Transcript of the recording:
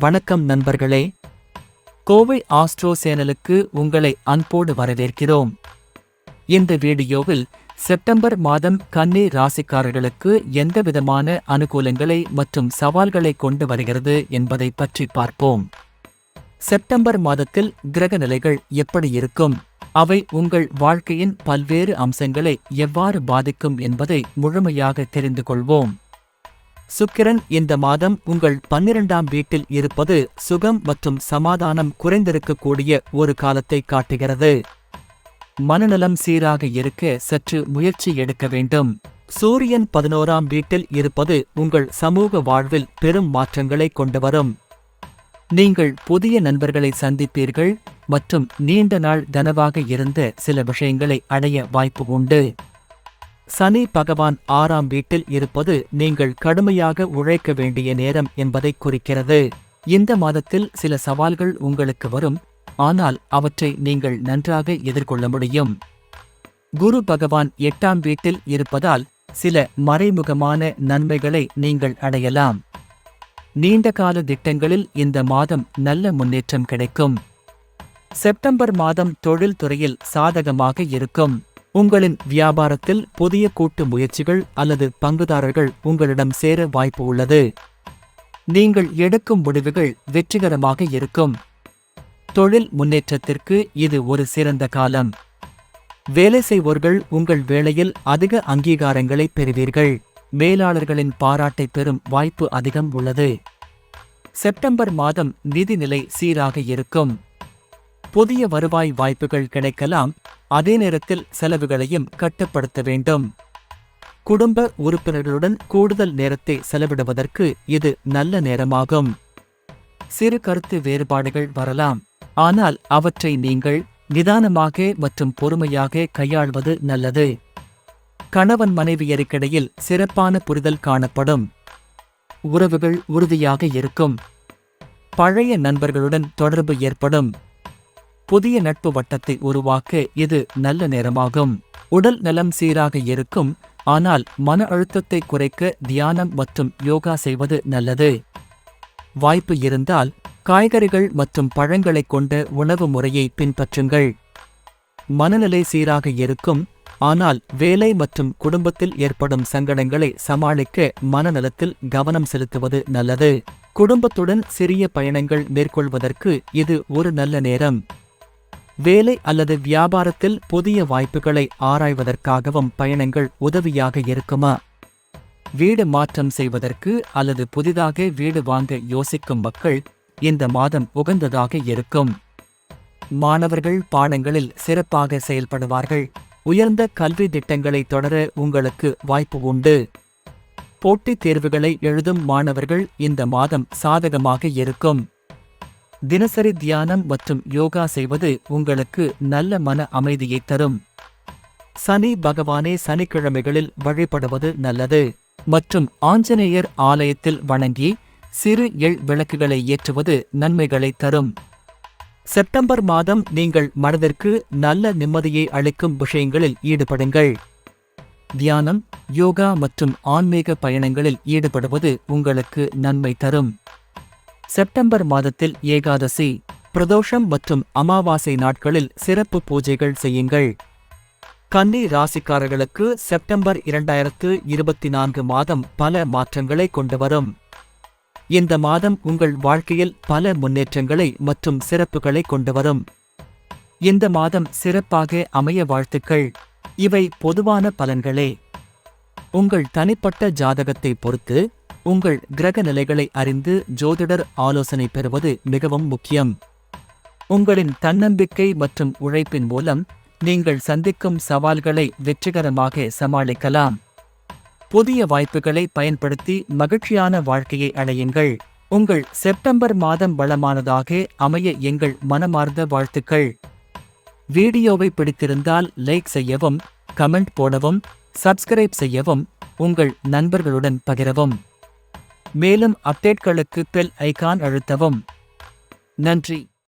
வணக்கம் நண்பர்களே. கோவை ஆஸ்ட்ரோ சேனலுக்கு உங்களை அன்போடு வரவேற்கிறோம். இந்த வீடியோவில் செப்டம்பர் மாதம் கன்னி ராசிக்காரர்களுக்கு எந்தவிதமான அனுகூலங்களை மற்றும் சவால்களை கொண்டு வருகிறது என்பதை பற்றி பார்ப்போம். செப்டம்பர் மாதத்தில் கிரக நிலைகள் எப்படி இருக்கும்? அவை உங்கள் வாழ்க்கையின் பல்வேறு அம்சங்களை எவ்வாறு பாதிக்கும் என்பதை முழுமையாக தெரிந்து கொள்வோம். சுக்கிரன் இந்த மாதம் உங்கள் பன்னிரண்டாம் வீட்டில் இருப்பது சுகம் மற்றும் சமாதானம் குறைந்திருக்கக்கூடிய ஒரு காலத்தை காட்டுகிறது. மனநலம் சீராக இருக்க சற்று முயற்சி எடுக்க வேண்டும். சூரியன் பதினோராம் வீட்டில் இருப்பது உங்கள் சமூக வாழ்வில் பெரும் மாற்றங்களை கொண்டு வரும். நீங்கள் புதிய நண்பர்களை சந்திப்பீர்கள் மற்றும் நீண்ட நாள் தனவாக இருந்த சில விஷயங்களை அடைய வாய்ப்பு உண்டு. சனி பகவான் ஆறாம் வீட்டில் இருப்பது நீங்கள் கடுமையாக உழைக்க வேண்டிய நேரம் என்பதை குறிக்கிறது. இந்த மாதத்தில் சில சவால்கள் உங்களுக்கு வரும். ஆனால் அவற்றை நீங்கள் நன்றாக எதிர்கொள்ள முடியும். குரு பகவான் எட்டாம் வீட்டில் இருப்பதால் சில மறைமுகமான நன்மைகளை நீங்கள் அடையலாம். நீண்டகால திட்டங்களில் இந்த மாதம் நல்ல முன்னேற்றம் கிடைக்கும். செப்டம்பர் மாதம் தொழில்துறையில் சாதகமாக இருக்கும். உங்களின் வியாபாரத்தில் புதிய கூட்டு முயற்சிகள் அல்லது பங்குதாரர்கள் உங்களிடம் சேர வாய்ப்பு உள்ளது. நீங்கள் எடுக்கும் முடிவுகள் வெற்றிகரமாக இருக்கும். தொழில் முன்னேற்றத்திற்கு இது ஒரு சிறந்த காலம். வேலை செய்வோர்கள் உங்கள் வேலையில் அதிக அங்கீகாரங்களை பெறுவீர்கள். மேலாளர்களின் பாராட்டை பெறும் வாய்ப்பு அதிகம் உள்ளது. செப்டம்பர் மாதம் நிதிநிலை சீராக இருக்கும். புதிய வருவாய் வாய்ப்புகள் கிடைக்கலாம். அதே நேரத்தில் செலவுகளையும் கட்டுப்படுத்த வேண்டும். குடும்ப உறுப்பினர்களுடன் கூடுதல் நேரத்தை செலவிடுவதற்கு இது நல்ல நேரமாகும். சிறு கருத்து வேறுபாடுகள் வரலாம். ஆனால் அவற்றை நீங்கள் நிதானமாக மற்றும் பொறுமையாக கையாள்வது நல்லது. கணவன் மனைவியருக்கிடையில் சிறப்பான புரிதல் காணப்படும். உறவுகள் உறுதியாக இருக்கும். பழைய நண்பர்களுடன் தொடர்பு ஏற்படும். புதிய நட்பு வட்டத்தை உருவாக்க இது நல்ல நேரமாகும். உடல் நலம் சீராக இருக்கும் ஆனால் மன அழுத்தத்தை குறைக்க தியானம் மற்றும் யோகா செய்வது நல்லது. வாய்ப்பு இருந்தால் காய்கறிகள் மற்றும் பழங்களைக் கொண்ட உணவு முறையை பின்பற்றுங்கள். மனநிலை சீராக இருக்கும் ஆனால் வேலை மற்றும் குடும்பத்தில் ஏற்படும் சங்கடங்களை சமாளிக்க மனநலத்தில் கவனம் செலுத்துவது நல்லது. குடும்பத்துடன் சிறிய பயணங்கள் மேற்கொள்வதற்கு இது ஒரு நல்ல நேரம். வேலை அல்லது வியாபாரத்தில் புதிய வாய்ப்புகளை ஆராய்வதற்காகவும் பயணங்கள் உதவியாக இருக்குமா? வீடு மாற்றம் செய்வதற்கு அல்லது புதிதாக வீடு வாங்க யோசிக்கும் மக்கள் இந்த மாதம் உகந்ததாக இருக்கும். மாணவர்கள் பாடங்களில் சிறப்பாக செயல்படுவார்கள். உயர்ந்த கல்வி திட்டங்களை தொடர உங்களுக்கு வாய்ப்பு உண்டு. போட்டித் தேர்வுகளை எழுதும் மாணவர்கள் இந்த மாதம் சாதகமாக இருக்கும். தினசரி தியானம் மற்றும் யோகா செய்வது உங்களுக்கு நல்ல மன அமைதியை தரும். சனி பகவானே சனிக்கிழமைகளில் வழிபடுவது நல்லது. மற்றும் ஆஞ்சநேயர் ஆலயத்தில் வணங்கி சிறு எள் விளக்குகளை ஏற்றுவது நன்மைகளை தரும். செப்டம்பர் மாதம் நீங்கள் மனதிற்கு நல்ல நிம்மதியை அளிக்கும் விஷயங்களில் ஈடுபடுங்கள். தியானம் யோகா மற்றும் ஆன்மீக பயணங்களில் ஈடுபடுவது உங்களுக்கு நன்மை தரும். செப்டம்பர் மாதத்தில் ஏகாதசி பிரதோஷம் மற்றும் அமாவாசை நாட்களில் சிறப்பு பூஜைகள் செய்யுங்கள். கன்னி ராசிக்காரர்களுக்கு செப்டம்பர் இரண்டாயிரத்து இருபத்தி நான்கு மாதம் பல மாற்றங்களை கொண்டு வரும். இந்த மாதம் உங்கள் வாழ்க்கையில் பல முன்னேற்றங்களை மற்றும் சிறப்புகளை கொண்டு வரும். இந்த மாதம் சிறப்பாக அமைய வாழ்த்துக்கள். இவை பொதுவான பலன்களே. உங்கள் தனிப்பட்ட ஜாதகத்தை பொறுத்து உங்கள் கிரக நிலைகளை அறிந்து ஜோதிடர் ஆலோசனை பெறுவது மிகவும் முக்கியம். உங்களின் தன்னம்பிக்கை மற்றும் உழைப்பின் மூலம் நீங்கள் சந்திக்கும் சவால்களை வெற்றிகரமாக சமாளிக்கலாம். புதிய வாய்ப்புகளை பயன்படுத்தி மகிழ்ச்சியான வாழ்க்கையை அடையுங்கள். உங்கள் செப்டம்பர் மாதம் வளமானதாக அமைய எங்கள் மனமார்ந்த வாழ்த்துக்கள். வீடியோவை பிடித்திருந்தால் லைக் செய்யவும் கமெண்ட் போடவும் சப்ஸ்கிரைப் செய்யவும் உங்கள் நண்பர்களுடன் பகிரவும். மேலும் அப்டேட்களுக்கு பெல் ஐகான் அழுத்தவும். நன்றி.